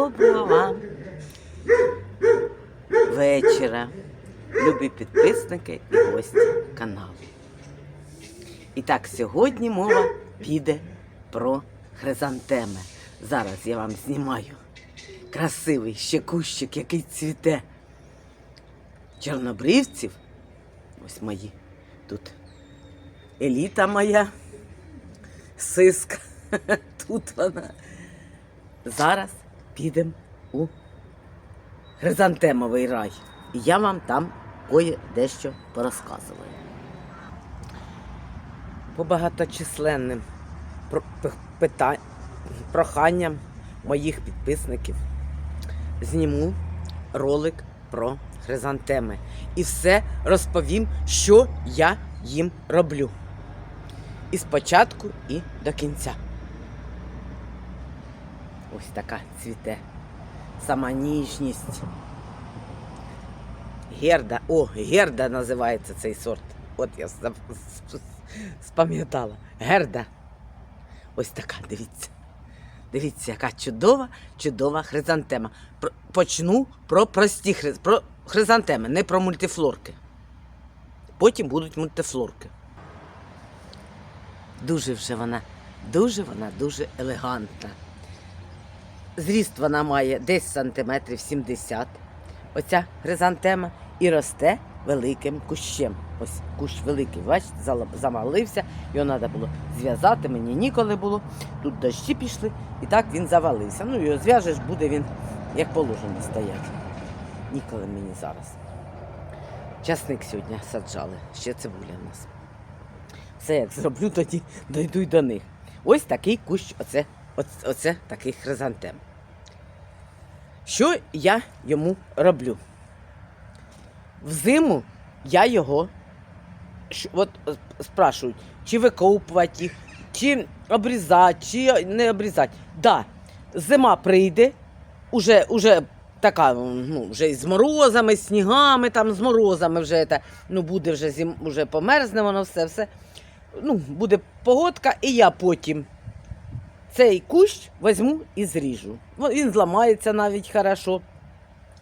Доброго вам вечора, любі підписники і гості каналу. І так, сьогодні мова піде про хризантеми. Зараз я вам знімаю красивий ще кущик, який цвіте чорнобривців. Ось мої тут еліта моя, сиска. Тут вона. Зараз підемо у хризантемовий рай. І я вам там кое дещо порозказую. По багаточисленним проханням моїх підписників зніму ролик про хризантеми. І все розповім, що я їм роблю. І спочатку, і до кінця. Ось така цвіте. Сама ніжність. Герда. О, герда називається цей сорт. От я спам'ятала. Герда. Ось така, дивіться. Дивіться, яка чудова, чудова хризантема. Почну про прості хриз... про хризантеми, не про мультифлорки. Потім будуть мультифлорки. Дуже вже вона, дуже вона дуже елегантна. Зріст вона має десь сантиметрів 70. Оця хризантема і росте великим кущем. Ось кущ великий, бачите, замалився, його треба було зв'язати, мені ніколи було. Тут дощі пішли, і так він завалився. Ну, його зв'яжеш, буде він як положено стояти. Ніколи мені зараз. Часник сьогодні саджали, ще цибуля в нас. Все як зроблю, тоді дойду й до них. Ось такий кущ, оце, оце, оце такий хризантем. Що я йому роблю? Взиму я його от е, спрашують, чи викопувати їх, чи обрізати, чи не обрізати. Да, зима прийде, уже, уже така, ну, вже з морозами, з снігами, там, з морозами вже це, ну, буде вже зим, вже померзне воно все, все. Ну, буде погодка, і я потім цей кущ візьму і зріжу. Ну, Він зламається навіть хорошо.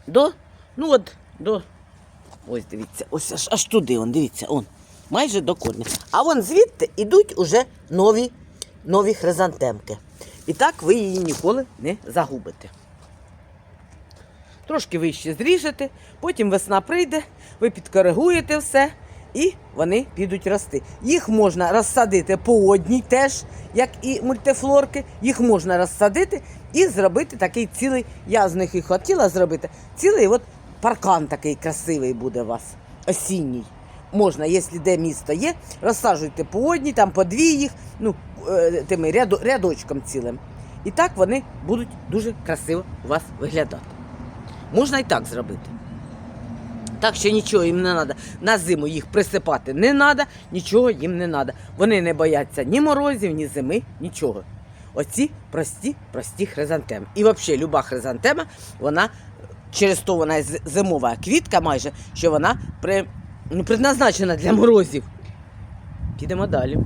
До, ну от, до. Ось дивіться, ось аж, аж туди, он, дивіться, он. Майже до корня. А вон звідти йдуть уже нові, нові хризантемки. І так ви її ніколи не загубите. Трошки вище зріжете, потім весна прийде, ви підкоригуєте все, і вони підуть рости. Їх можна розсадити по одній теж, як і мультифлорки. Їх можна розсадити і зробити такий цілий, я з них і хотіла зробити, цілий от паркан такий красивий буде у вас, осінній. Можна, якщо де місто є, розсаджуйте по одній, там по дві їх, ну, е, тими рядочком цілим. І так вони будуть дуже красиво у вас виглядати. Можна і так зробити. Так що нічого їм не треба. На зиму їх присипати не треба, нічого їм не треба. Вони не бояться ні морозів, ні зими, нічого. Оці прості, прості хризантеми. І взагалі люба хризантема, вона через то вона зимова квітка майже, що вона при, ну, предназначена для морозів. Підемо далі.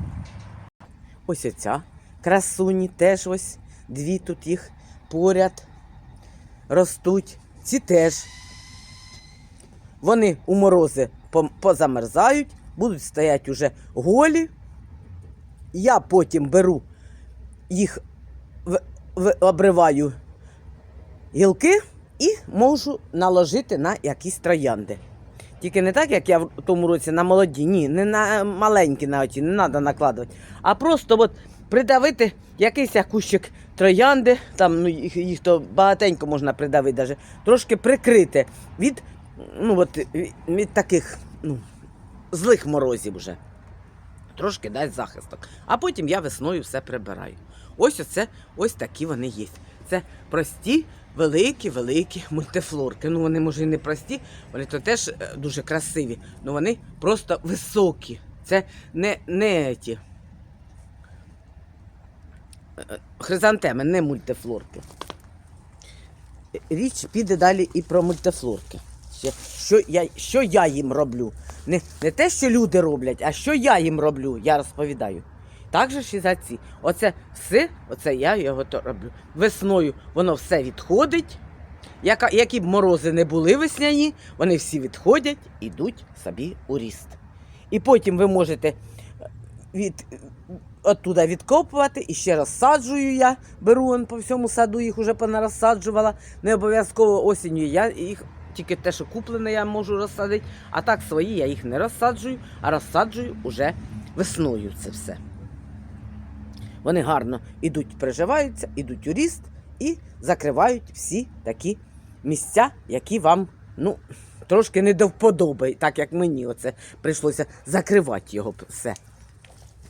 Ось оця красуні теж ось дві тут їх поряд ростуть. Ці теж. Вони у морози позамерзають, будуть стояти уже голі. Я потім беру їх, обриваю гілки і можу наложити на якісь троянди. Тільки не так, як я в тому році на молоді, ні, не на маленькі на оті, не треба накладувати. А просто от придавити якийсь кущик троянди, там ну, їх, їх то багатенько можна придавити, даже, трошки прикрити від, ну, от, від, від таких ну, злих морозів вже. Трошки дасть захисток. А потім я весною все прибираю. Ось оце, ось такі вони є. Це прості, великі, великі мультифлорки. Ну вони може і не прості, вони то теж е, дуже красиві, але вони просто високі. Це не, не ті. е, Хризантеми, не мультифлорки. Річ піде далі і про мультифлорки. Ще, що, я, що я їм роблю? Не, не те, що люди роблять, а що я їм роблю, я розповідаю. Так же ж і за ці. Оце все, оце я його то роблю. Весною воно все відходить. Яка, які б морози не були весняні, вони всі відходять, ідуть собі у ріст. І потім ви можете е, від, оттуда відкопувати і ще розсаджую я. Беру он по всьому саду, їх уже понарозсаджувала. Не обов'язково осінню. Я їх тільки те, що куплене, я можу розсадити. А так свої я їх не розсаджую, а розсаджую уже весною це все. Вони гарно ідуть, приживаються, ідуть у ріст і закривають всі такі місця, які вам ну, трошки не до вподоби, так як мені оце прийшлося закривати його все.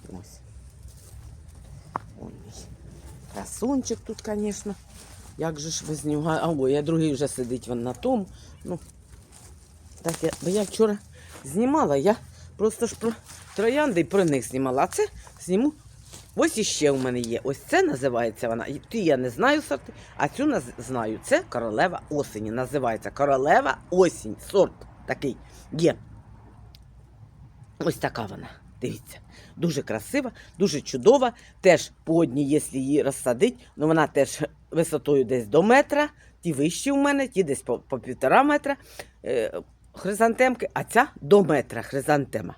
Ось. Красунчик тут, звісно. Як же ж без нього? А, я другий вже сидить він на тому. Ну, так я, бо я вчора знімала, я просто ж про троянди і про них знімала. А це зніму. Ось іще у мене є. Ось це називається вона. Ті я не знаю сорти, а цю наз... знаю. Це королева осені. Називається королева осінь. Сорт такий є. Ось така вона. Дивіться. Дуже красива, дуже чудова. Теж по одній, якщо її розсадить, ну вона теж висотою десь до метра. Ті вищі у мене, ті десь по, по півтора метра е, хризантемки, а ця до метра хризантема.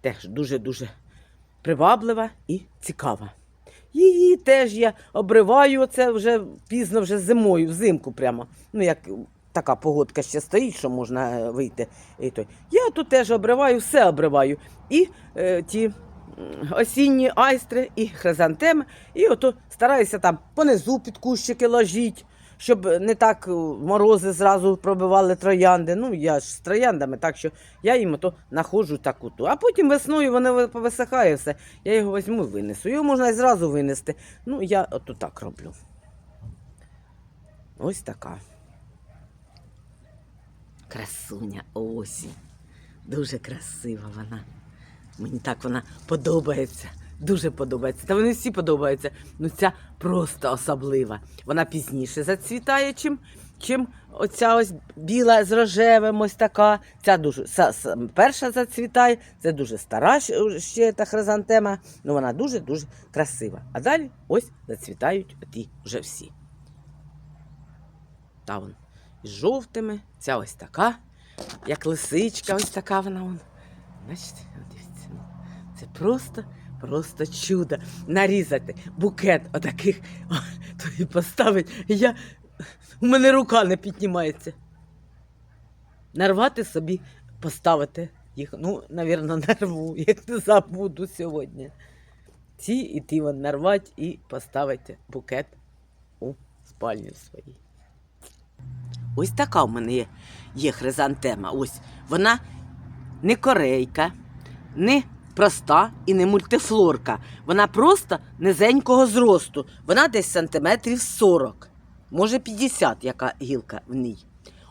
Теж дуже-дуже приваблива і цікава. Її теж я обриваю оце вже пізно, вже зимою, взимку прямо. Ну, як така погодка ще стоїть, що можна е, вийти. І той. Я тут теж обриваю, все обриваю. І е, ті осінні айстри, і хризантеми. І ото стараюся там понизу під кущики ложіть, щоб не так е, морози зразу пробивали троянди. Ну, я ж з трояндами, так що я їм ото находжу таку ту. А потім весною воно повисихає все. Я його візьму і винесу. Його можна і зразу винести. Ну, я ото так роблю. Ось така. Красуня осінь. Дуже красива вона. Мені так вона подобається. Дуже подобається. Та вони всі подобаються. Ну ця просто особлива. Вона пізніше зацвітає, чим, чим оця ось біла з рожевим, ось така. Ця дуже перша зацвітає, це дуже стара ще та хризантема. Ну вона дуже-дуже красива. А далі ось зацвітають ті вже всі. Та вон з жовтими, ця ось така, як лисичка, ось така вона. Вон. Бачите, дивіться. ну, Це просто, просто чудо. Нарізати букет отаких, о, то і поставить. Я, у мене рука не піднімається. Нарвати собі, поставити їх. Ну, навірно, нарву, як не забуду сьогодні. Ці і ті вон нарвати і поставити букет у спальні своїй. Ось така в мене є, є хризантема. Ось вона не корейка, не проста і не мультифлорка. Вона просто низенького зросту. Вона десь сантиметрів 40, може 50, яка гілка в ній.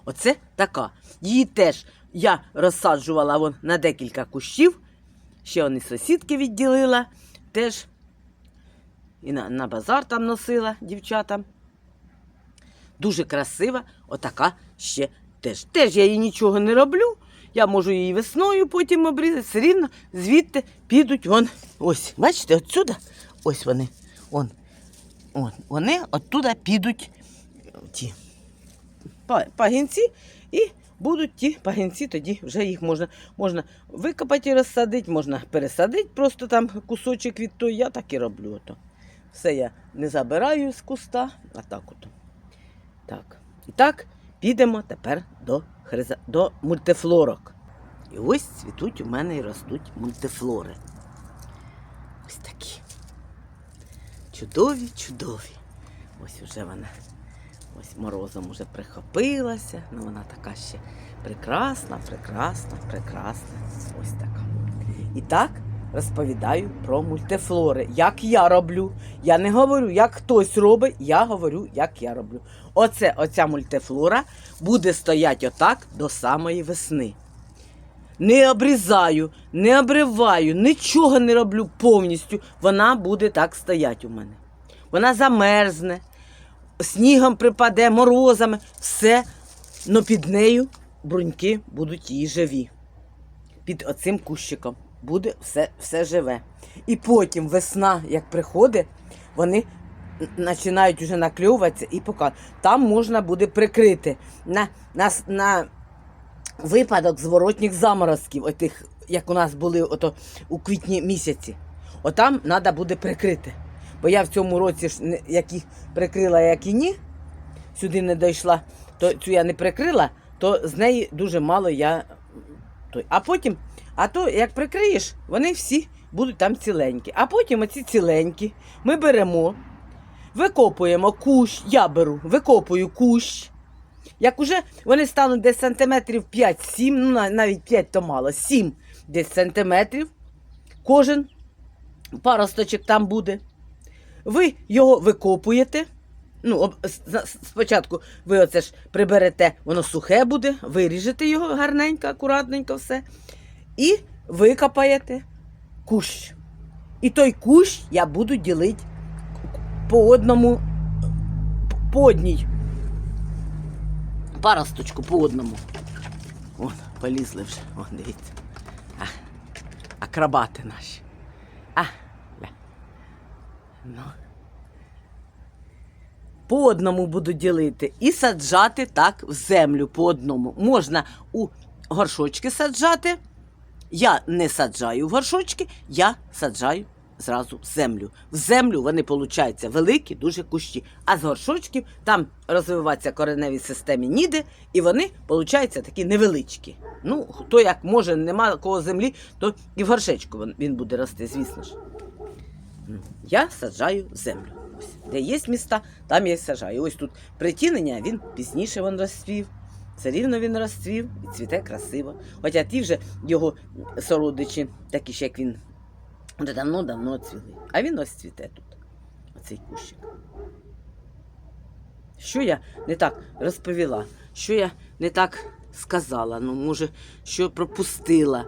Оце така. Її теж я розсаджувала вон на декілька кущів. Ще вони сусідки відділила. Теж і на, на базар там носила дівчатам. Дуже красива, отака ще теж. Теж я їй нічого не роблю. Я можу її весною потім обрізати. Все рівно звідти підуть вон. Ось, бачите, отсюда, ось вони. Вон, вон, вони оттуда підуть ті пагінці і будуть ті пагінці, тоді вже їх можна, можна викопати і розсадити, можна пересадити просто там кусочок від той. Я так і роблю. Ото. Все я не забираю з куста, а так ото. Так. І так, підемо тепер до, хриза... до мультифлорок. І ось цвітуть у мене і ростуть мультифлори. Ось такі. Чудові, чудові. Ось уже вона. Ось морозом уже прихопилася. Ну вона така ще прекрасна, прекрасна, прекрасна. Ось така. І так розповідаю про мультифлори. Як я роблю. Я не говорю, як хтось робить, я говорю, як я роблю. Оце, оця мультифлора буде стояти отак до самої весни. Не обрізаю, не обриваю, нічого не роблю повністю. Вона буде так стояти у мене. Вона замерзне, снігом припаде, морозами, все, але під нею бруньки будуть її живі. Під оцим кущиком. Буде все, все живе. І потім весна, як приходить, вони починають вже накльовуватися і показувати. Там можна буде прикрити на, на, на випадок зворотніх заморозків, отих, як у нас були ото у квітні місяці. Отам треба буде прикрити. Бо я в цьому році ж як їх прикрила, як і ні, сюди не дійшла, то цю я не прикрила, то з неї дуже мало я. Той. А потім, а то як прикриєш, вони всі будуть там ціленькі. А потім оці ціленькі ми беремо, викопуємо кущ, я беру, викопую кущ. Як уже вони стануть десь сантиметрів 5-7, ну навіть 5 то мало, 7 десь сантиметрів. Кожен паросточок там буде. Ви його викопуєте. Ну, спочатку ви оце ж приберете, воно сухе буде, виріжете його гарненько, акуратненько все. І викопаєте кущ. І той кущ я буду ділити по одному, по одній паросточку по одному. Вон, полізли вже. Вон, дивіться. А, акробати наші. А, ля. Ну. По одному буду ділити і саджати так в землю по одному. Можна у горшочки саджати. Я не саджаю в горшочки, я саджаю зразу в землю. В землю вони получаються великі, дуже кущі. А з горшочків там розвиватися кореневій системі ніде, і вони получаються такі невеличкі. Ну, хто як може, нема кого землі, то і в горшечку він- буде рости, звісно ж. Ну, Я саджаю землю. Ось. Де є міста, там я й саджаю. Ось тут притінення, він пізніше він розцвів. Все рівно він розцвів і цвіте красиво. Хоча ті вже його сородичі, такі ж як він, вже давно-давно цвіли. А він ось цвіте тут, оцей кущик. Що я не так розповіла? Що я не так сказала? Ну, може, що пропустила?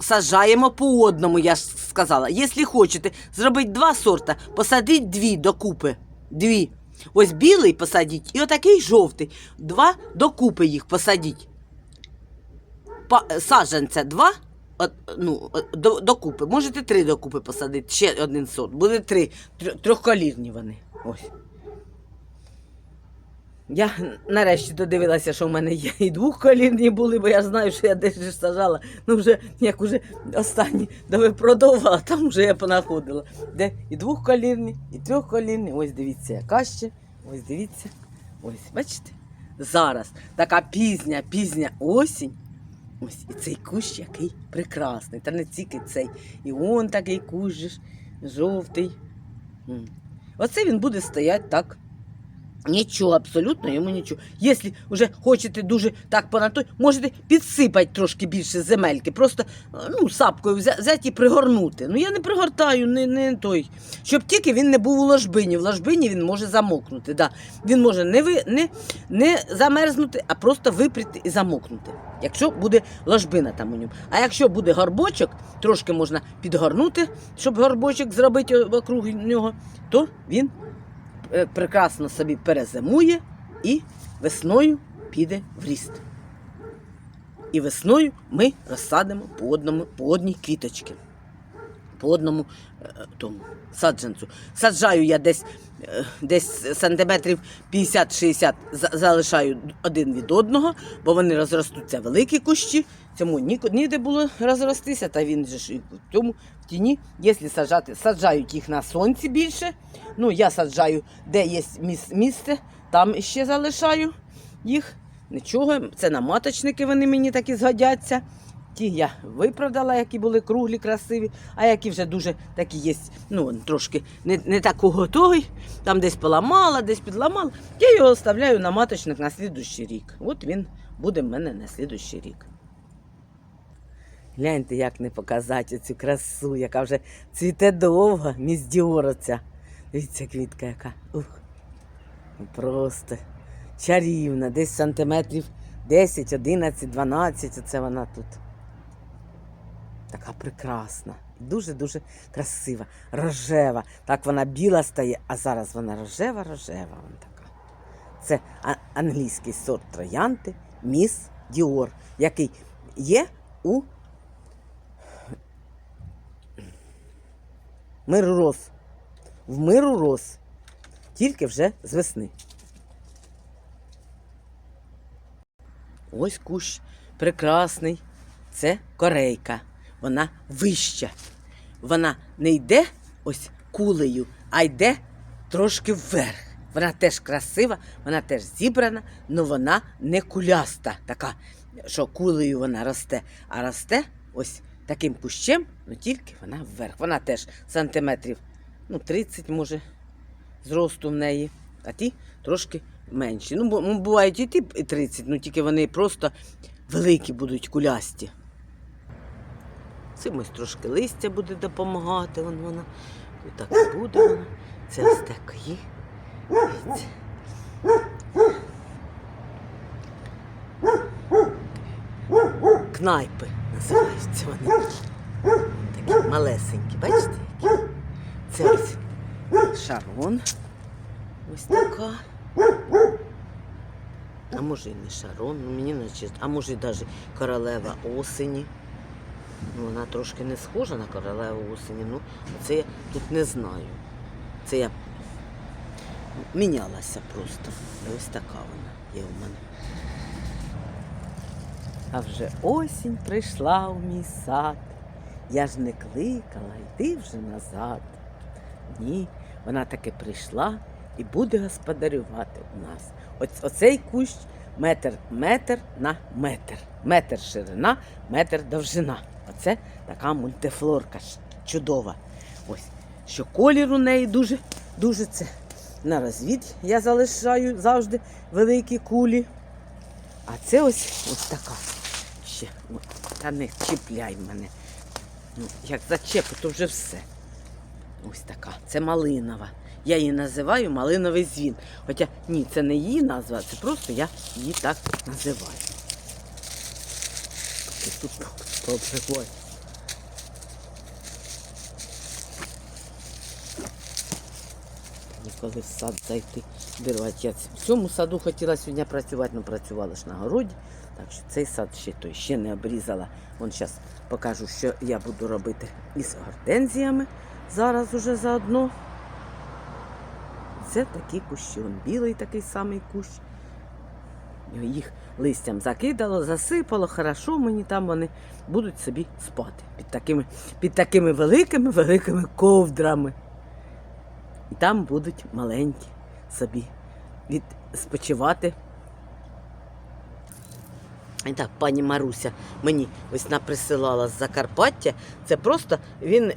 Саджаємо по одному, я ж сказала. Якщо хочете зробити два сорта, посадіть дві докупи. Дві. Ось білий посадіть і отакий жовтий. Два докупи їх посадіть. Саджанця два. От, ну, до, докупи. Можете три докупи посадити, ще один сорт. Буде три. Трьохколірні вони. Ось. Я нарешті додивилася, що в мене є і двохколірні були, бо я знаю, що я десь сажала. Ну вже як уже останні довипродовувала, там вже я понаходила. Де і двохколірні, і трьохколірні. Ось дивіться, яка ще. Ось дивіться. Ось, бачите? Зараз така пізня, пізня осінь. Ось і цей кущ який прекрасний. Та не тільки цей. І он такий кущ, жовтий. Оце він буде стояти так. Нічого, абсолютно йому нічого. Якщо вже хочете дуже так понатой, можете підсипати трошки більше земельки, просто ну, сапкою взяти і пригорнути. Ну я не пригортаю, не, не той. Щоб тільки він не був у ложбині. В ложбині він може замокнути. Да. Він може не, ви, не, не замерзнути, а просто випріти і замокнути. Якщо буде ложбина там у ньому. А якщо буде горбочок, трошки можна підгорнути, щоб горбочок зробити вокруг нього, то він прекрасно собі перезимує і весною піде в ріст. І весною ми розсадимо по, одному, по одній квіточці, по одному е, тому саджанцю. Саджаю я десь, е, десь сантиметрів 50-60 залишаю один від одного, бо вони розростуться великі кущі. Цьому ні, ніде було розростися, та він же ж цьому в тіні, якщо саджати, саджають їх на сонці більше. Ну, я саджаю, де є місце, там ще залишаю їх. Нічого, це на маточники вони мені такі згодяться. Ті я виправдала, які були круглі, красиві, а які вже дуже такі є, ну, трошки не, не такого той, там десь поламала, десь підламала. Я його оставляю на маточник на слідущий рік. От він буде в мене на слідущий рік. Гляньте, як не показати цю красу, яка вже цвіте довго, міс Діор оця. Дивіться, квітка яка. Ух. Ну, Просто чарівна, десь сантиметрів 10, 11, 12, оце вона тут така прекрасна, дуже-дуже красива, рожева. Так вона біла стає, а зараз вона рожева, рожева. Вона така. Це англійський сорт троянти Міс Діор, який є у миру роз. В миру роз, тільки вже з весни. Ось кущ прекрасний. Це корейка. Вона вища. Вона не йде ось кулею, а йде трошки вверх. Вона теж красива, вона теж зібрана, але вона не куляста, така, що кулею вона росте, а росте ось таким кущем, ну тільки вона вверх. Вона теж сантиметрів ну, 30, може, зросту в неї, а ті трошки менші. Ну, бу- бувають і ті 30, ну тільки вони просто великі будуть кулясті. Цим ось трошки листя буде допомагати, вон вона. І так і буде вона. Це ось. Дивіться. Кнайпи називаються вони. Такі малесенькі, бачите? які? Це ось шарон. Ось така. А може і не шарон, ну мені наче, а може і навіть королева осені. Ну, вона трошки не схожа на королеву осені. Ну, це я тут не знаю. Це я мінялася просто. Ось така вона є у мене. А вже осінь прийшла у мій сад. Я ж не кликала, йди вже назад. Ні, вона таки прийшла і буде господарювати у нас. Оць, оцей кущ метр, метр на метр. Метр ширина, метр довжина. Оце така мультифлорка чудова. Ось. Що колір у неї дуже, дуже це. На розвід я залишаю завжди великі кулі. А це ось ось така. Ще. Та не чіпляй мене. Ну, як зачепу, то вже все. Ось така. Це малинова. Я її називаю малиновий дзвін. Хоча ні, це не її назва, це просто я її так називаю. Тут. Ніколи в сад зайти вирвати. Я в цьому саду хотіла сьогодні працювати, але працювала ж на городі. Так що цей сад ще той ще не обрізала. Вон зараз покажу, що я буду робити із гортензіями. Зараз уже заодно. Це такі кущі. Вон білий такий самий кущ. Їх листям закидало, засипало, хорошо мені там вони будуть собі спати під такими, під такими великими великими ковдрами. І там будуть маленькі собі від спочивати. І так, пані Маруся мені ось наприсилала з Закарпаття. Це просто він е,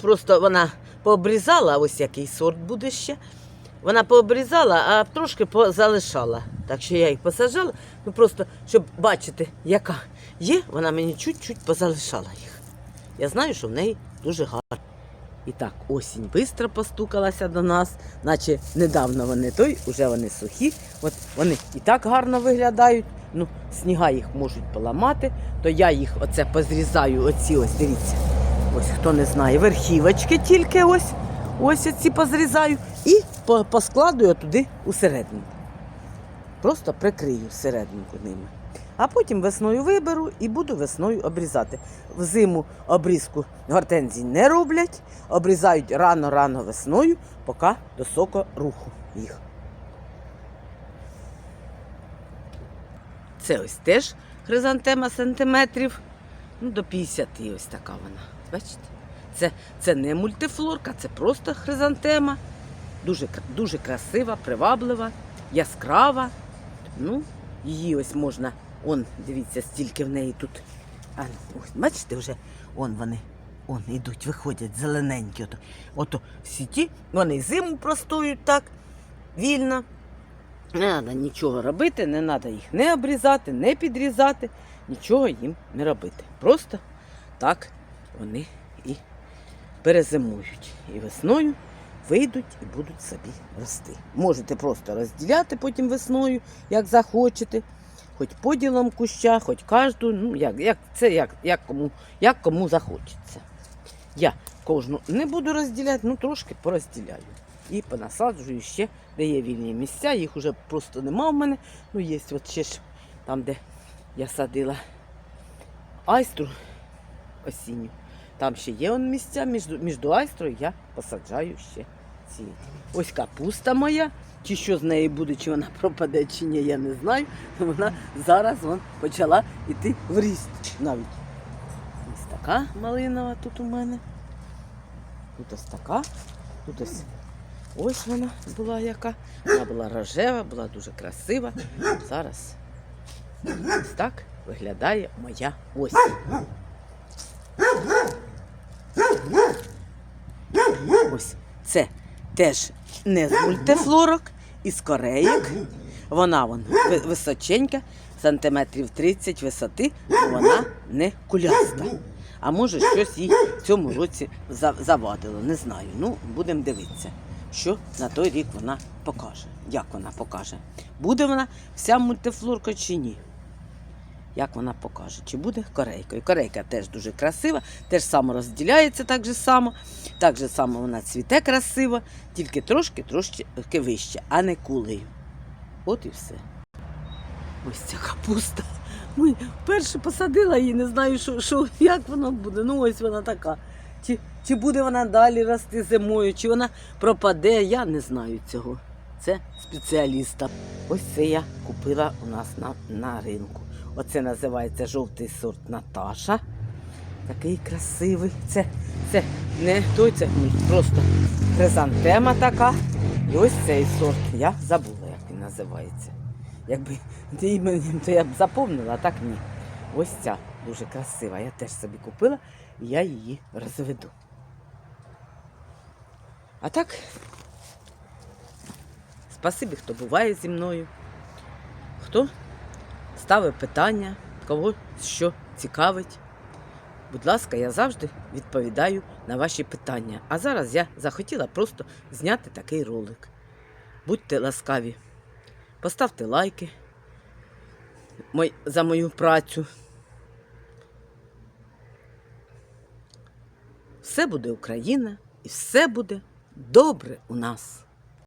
просто вона пообрізала, ось який сорт буде ще. Вона пообрізала, а трошки позалишала. Так що я їх посаджала, ну просто щоб бачити, яка є, вона мені чуть-чуть позалишала їх. Я знаю, що в неї дуже гарно. І так, осінь швидко постукалася до нас, наче недавно вони той, уже вони сухі. От вони і так гарно виглядають. Ну, сніга їх можуть поламати, то я їх оце позрізаю, оці ось, дивіться. Ось хто не знає, верхівочки тільки ось, ось оці позрізаю і поскладую туди усередину. Просто прикрию всерединку ними. А потім весною виберу і буду весною обрізати. Взиму обрізку гортензій не роблять, обрізають рано-рано весною, поки до соко руху їх. Це ось теж хризантема сантиметрів. Ну, до 50 ось така вона. Бачите? Це, це не мультифлорка, це просто хризантема. Дуже, дуже красива, приваблива, яскрава. Ну, її ось можна, он, дивіться, стільки в неї тут. А, ось, бачите, вже он вони. Он йдуть, виходять зелененькі. Ото, ото в сіті, вони зиму простоють так, вільно. Не треба нічого робити, не треба їх не обрізати, не підрізати, нічого їм не робити. Просто так вони перезимують. І весною вийдуть і будуть собі рости. Можете просто розділяти потім весною, як захочете, хоч поділом куща, хоч кожну, ну як, як, це як, як, кому, як кому захочеться. Я кожну не буду розділяти, ну трошки порозділяю. І понасаджую ще, де є вільні місця, їх уже просто нема в мене. Ну, є от ще ж там, де я садила айстру осінню. Там ще є он місця, між, між айстрою я посаджаю ще ці. Ось капуста моя. Чи що з неї буде, чи вона пропаде, чи ні, я не знаю. Вона зараз вон, почала йти в ріст навіть. Ось така малинова тут у мене. Тут ось така. Тут ось ось вона була яка. Вона була рожева, була дуже красива. Зараз ось так виглядає моя осінь. Ось це теж не з мультифлорок, із кореїк. Вона вон височенька, сантиметрів 30 висоти, вона не куляста. А може щось їй в цьому році завадило, не знаю. Ну, будемо дивитися, що на той рік вона покаже. Як вона покаже. Буде вона вся мультифлорка чи ні? Як вона покаже, чи буде корейкою. Корейка теж дуже красива, теж само розділяється так же само. Так же само вона цвіте красиво, тільки трошки трошки вище, а не кулею. От і все. Ось ця капуста. Ми вперше посадила її, не знаю, що, що, як воно буде. Ну ось вона така. Чи, чи буде вона далі рости зимою, чи вона пропаде, я не знаю цього. Це спеціаліста. Ось це я купила у нас на, на ринку. Оце називається жовтий сорт Наташа. Такий красивий. Це, це не той, це просто хризантема така. І ось цей сорт. Я забула, як він називається. Якби іменем, то я б запомнила, а так ні. Ось ця дуже красива. Я теж собі купила і я її розведу. А так, спасибі, хто буває зі мною, хто ставить питання, кого що цікавить. Будь ласка, я завжди відповідаю на ваші питання. А зараз я захотіла просто зняти такий ролик. Будьте ласкаві, поставте лайки за мою працю. Все буде Україна і все буде добре у нас.